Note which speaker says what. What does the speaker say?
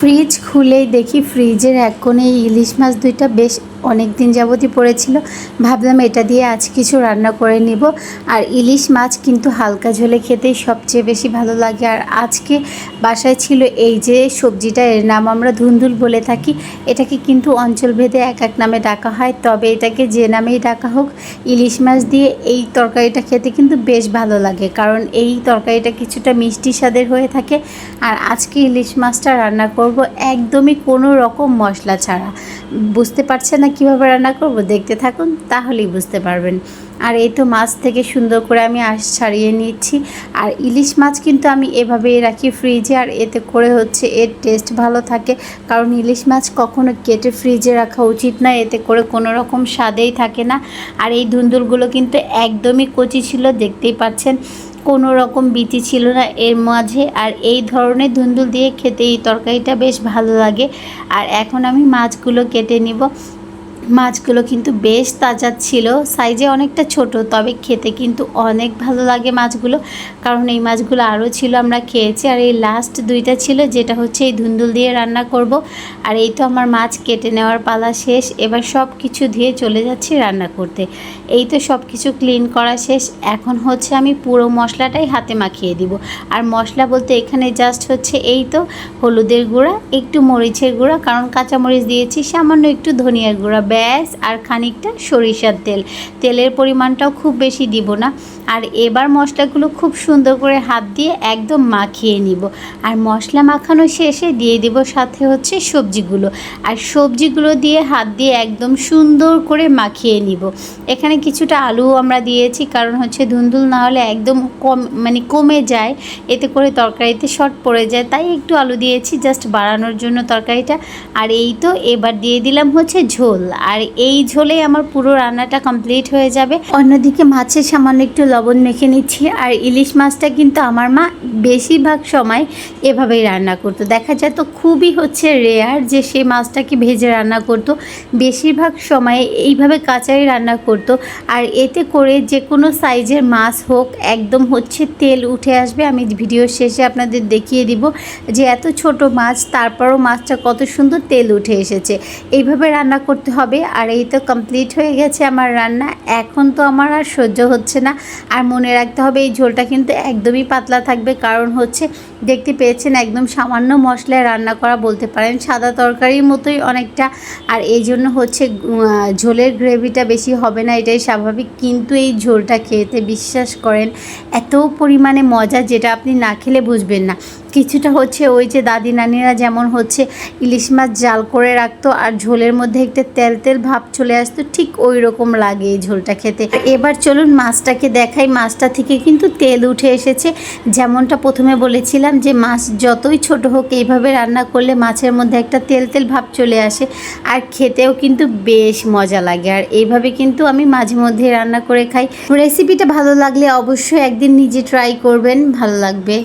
Speaker 1: Fridge খুলেই দেখি ফ্রিজের এক কোণে ইলিশ মাছ দুইটা বেশ অনেক দিন যাবতই পড়েছিল। ভাবলাম এটা দিয়ে আজ কিছু রান্না করে নিব। আর ইলিশ মাছ কিন্তু হালকা ঝোলে খেতেই সবচেয়ে বেশি ভালো লাগে। আর আজকে বাসায় ছিল এই যে সবজিটা, এর নাম আমরা ধুন্দুল বলে থাকি। এটাকে কিন্তু অঞ্চলভেদে এক এক নামে ডাকা হয়। তবে এটাকে যে নামেই ডাকা হোক, ইলিশ মাছ দিয়ে এই তরকারিটা খেতে কিন্তু বেশ ভালো লাগে। কারণ এই তরকারিটা কিছুটা মিষ্টি স্বাদের হয়ে থাকে। আর আজকে ইলিশ মাছটা রান্না করব একদমই কোনো রকম মশলা ছাড়া। বুঝতে পারছেন না কীভাবে রান্না করব? দেখতে থাকুন, তাহলেই বুঝতে পারবেন। আর এই তো মাছ থেকে সুন্দর করে আমি আঁশ ছাড়িয়ে নিচ্ছি। আর ইলিশ মাছ কিন্তু আমি এভাবেই রাখি ফ্রিজে, আর এতে করে হচ্ছে এর টেস্ট ভালো থাকে। কারণ ইলিশ মাছ কখনো কেটে ফ্রিজে রাখা উচিত না এতে করে কোনো রকম স্বাদেই থাকে না। আর এই ধুন্দুলগুলো কিন্তু একদমই কচি ছিল, দেখতেই পাচ্ছেন। কোনো রকম বিচি ছিল না এর মাঝে। আর এই ধরনের ধুন্দুল দিয়ে খেতে এই তরকারিটা বেশ ভালো লাগে। আর এখন আমি মাছগুলো কেটে নিব। মাছগুলো কিন্তু বেশ তাজা ছিল। সাইজে অনেকটা ছোট, তবে খেতে কিন্তু অনেক ভালো লাগে মাছগুলো। কারণ এই মাছগুলো আরও ছিল আমরা খেয়েছি। আর এই লাস্ট দুইটা ছিল, যেটা হচ্ছে এই ধুন্দুল দিয়ে রান্না করব। আর এই তো আমার মাছ কেটে নেওয়ার পালা শেষ। এবার সব কিছু দিয়ে চলে যাচ্ছি রান্না করতে। এই তো সব কিছু ক্লিন করা শেষ। এখন হচ্ছে আমি পুরো মশলাটাই হাতে মাখিয়ে দিব। আর মশলা বলতে এখানে জাস্ট হচ্ছে এই তো হলুদের গুঁড়া, একটু মরিচের গুঁড়া, কারণ কাঁচা মরিচ দিয়েছি, সামান্য একটু ধনিয়ার গুঁড়া ব্যাস আর খানিকটা সরিষার তেল। তেলের পরিমাণটাও খুব বেশি দিব না। আর এবার মশলাগুলো খুব সুন্দর করে হাত দিয়ে একদম মাখিয়ে নিব। আর মশলা মাখানো শেষে দিয়ে দিব সাথে হচ্ছে সবজিগুলো। আর সবজিগুলো দিয়ে হাত দিয়ে একদম সুন্দর করে মাখিয়ে নিব। এখানে কিছুটা আলুও আমরা দিয়েছি, কারণ হচ্ছে ধুন্দুল না হলে একদম কম মানে কমে যায়। এতে করে তরকারিতে শর্ট পড়ে যায়, তাই একটু আলু দিয়েছি, জাস্ট বাড়ানোর জন্য তরকারিটা। আর এই তো এবার দিয়ে দিলাম হচ্ছে ঝোল। আর এই ঝোলে আমার পুরো রান্নাটা কমপ্লিট হয়ে যাবে। অন্যদিকে মাছের সামান্য একটু লবণ মেখে নিচ্ছি, আর ইলিশ মাছটা কিন্তু আমার মা বেশিরভাগ সময় এভাবেই রান্না করতো। দেখা যেত খুবই হচ্ছে রেয়ার যে সে মাছটাকে ভেজে রান্না করতো। বেশিরভাগ সময় এইভাবে কাঁচাই রান্না করতো, আর এতে করে যে কোনো সাইজের মাছ হোক, একদম হচ্ছে তেল উঠে আসবে। আমি ভিডিওর শেষে আপনাদের দেখিয়ে দিব যে এত ছোট মাছ, তারপরও মাছটা কত সুন্দর তেল উঠে এসেছে। এইভাবে রান্না করতে হবে। আর এই তো কমপ্লিট হয়ে গেছে আমার রান্না। এখন তো আমার আর সহ্য হচ্ছে না। আর মনে রাখতে হবে, এই ঝোলটা কিন্তু একদমই পাতলা থাকবে। কারণ হচ্ছে, দেখতে পেয়েছেন একদম সামান্য মশলায় রান্না করা বলতে পারেন, সাদা তরকারির মতোই অনেকটা। আর এই জন্য হচ্ছে ঝোলের গ্রেভিটা বেশি হবে না, এটাই স্বাভাবিক। কিন্তু এই ঝোলটা খেতে বিশ্বাস করেন, এত পরিমাণে মজা যেটা আপনি না খেলে বুঝবেন না। কিছুটা হচ্ছে ওই যে দাদি নানিরা যেমন হচ্ছে ইলিশ মাছ জাল করে রাখতো আর ঝোলের মধ্যে একটা তেল তেল ভাব চলে আসতো, ঠিক ওই রকম লাগে এই ঝোলটা খেতে। এবার চলুন মাছটাকে দেখাই। মাছটা থেকে কিন্তু তেল উঠে এসেছে। যেমনটা প্রথমে বলেছিলাম যে মাছ যতই ছোট হোক এইভাবে রান্না করলে মাছের মধ্যে একটা তেল তেল ভাব চলে আসে আর খেতেও কিন্তু বেশ মজা লাগে। আর এইভাবে কিন্তু আমি মাঝে মধ্যে রান্না করে খাই। রেসিপিটা ভালো লাগলে অবশ্যই একদিন নিজে ট্রাই করবেন, ভালো লাগবে।